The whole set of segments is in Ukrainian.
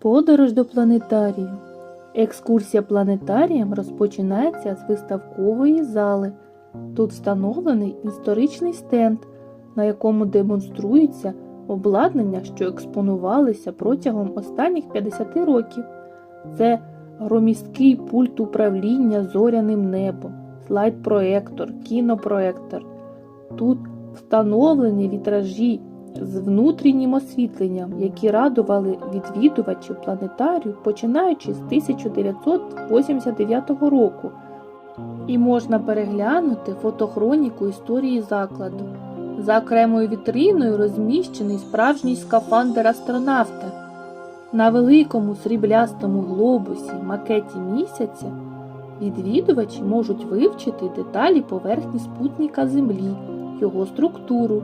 Подорож до планетарію. Екскурсія планетарієм розпочинається з виставкової зали. Тут встановлений історичний стенд, на якому демонструється обладнання, що експонувалися протягом останніх 50 років. Це громісткий пульт управління зоряним небом, слайд-проектор, кінопроектор. Тут встановлені вітражі з внутрішнім освітленням, які радували відвідувачів планетарію, починаючи з 1989 року. І можна переглянути фотохроніку історії закладу. За окремою вітриною розміщений справжній скафандр астронавта. На великому сріблястому глобусі макеті місяця відвідувачі можуть вивчити деталі поверхні спутника Землі, його структуру.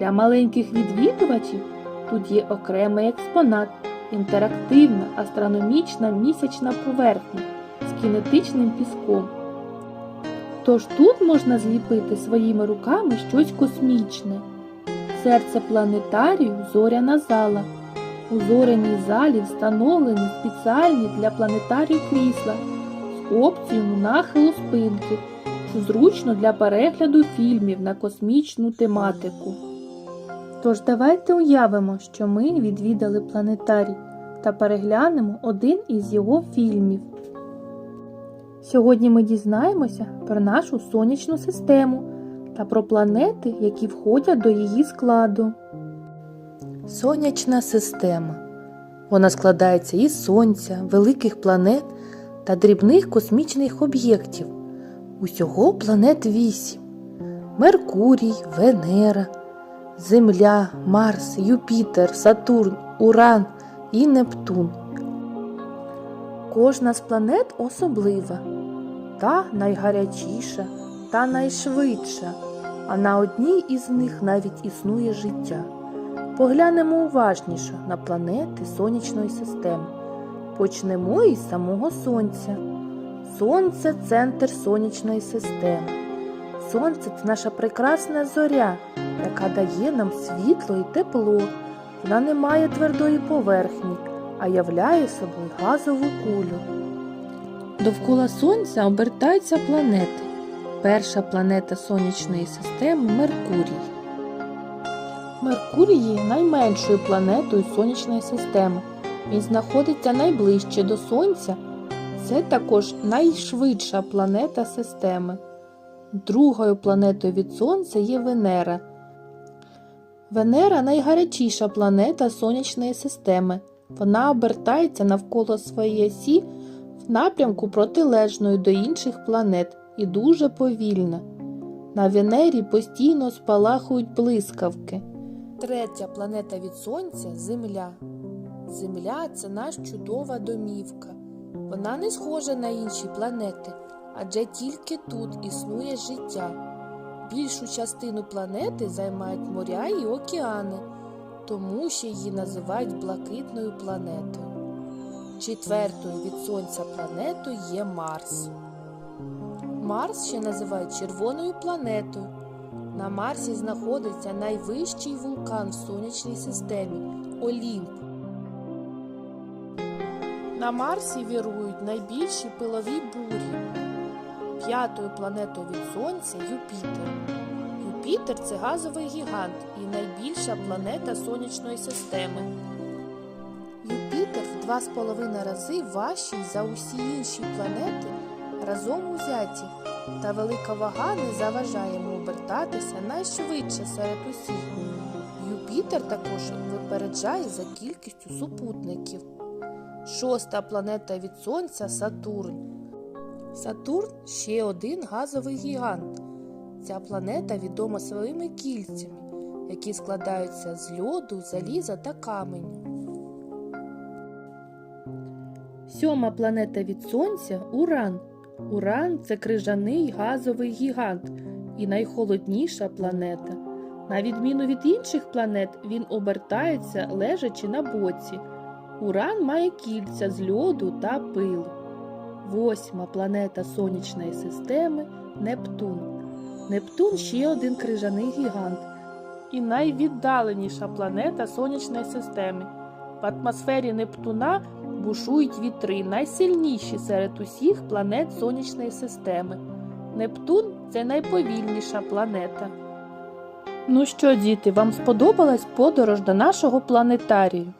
Для маленьких відвідувачів тут є окремий експонат інтерактивна астрономічна місячна поверхня з кінетичним піском. Тож тут можна зліпити своїми руками щось космічне. Серце планетарію зоряна зала. У зоряній залі встановлені спеціальні для планетарію крісла з опцією нахилу спинки, що зручно для перегляду фільмів на космічну тематику. Тож давайте уявимо, що ми відвідали планетарій та переглянемо один із його фільмів. Сьогодні ми дізнаємося про нашу сонячну систему та про планети, які входять до її складу. Сонячна система. Вона складається із сонця, великих планет та дрібних космічних об'єктів. Усього планет вісім: Меркурій, Венера, Земля, Марс, Юпітер, Сатурн, Уран і Нептун. Кожна з планет особлива, та найгарячіша, та найшвидша, а на одній із них навіть існує життя. Поглянемо уважніше на планети сонячної системи. Почнемо із самого Сонця. Сонце центр сонячної системи. Сонце це наша прекрасна зоря, яка дає нам світло і тепло. Вона не має твердої поверхні, а являє собою газову кулю. Довкола Сонця обертаються планети. Перша планета сонячної системи Меркурій. Меркурій є найменшою планетою сонячної системи. Він знаходиться найближче до Сонця. Це також найшвидша планета системи. Другою планетою від Сонця є Венера. Венера найгарячіша планета сонячної системи. Вона обертається навколо своєї осі в напрямку протилежною до інших планет і дуже повільна. На Венері постійно спалахують блискавки. Третя планета від Сонця Земля. Земля це наша чудова домівка. Вона не схожа на інші планети, адже тільки тут існує життя. Більшу частину планети займають моря і океани, тому ще її називають блакитною планетою. Четвертою від Сонця планетою є Марс. Марс ще називають червоною планетою. На Марсі знаходиться найвищий вулкан в сонячній системі Олімп. На Марсі вірують найбільші пилові бурі. П'ятою планетою від Сонця Юпітер. Юпітер це газовий гігант і найбільша планета сонячної системи. Юпітер в два з половиною рази важчий за усі інші планети разом узяті, та велика вага не заважає йому обертатися найшвидше серед усіх. Юпітер також випереджає за кількістю супутників. Шоста планета від Сонця Сатурн. Сатурн ще один газовий гігант. Ця планета відома своїми кільцями, які складаються з льоду, заліза та каменю. Сьома планета від Сонця Уран. Уран це крижаний газовий гігант і найхолодніша планета. На відміну від інших планет, він обертається лежачи на боці. Уран має кільця з льоду та пилу. Восьма планета сонячної системи Нептун. Нептун ще один крижаний гігант і найвіддаленіша планета сонячної системи. В атмосфері Нептуна бушують вітри, найсильніші серед усіх планет сонячної системи. Нептун це найповільніша планета. Ну що, діти, вам сподобалась подорож до нашого планетарію?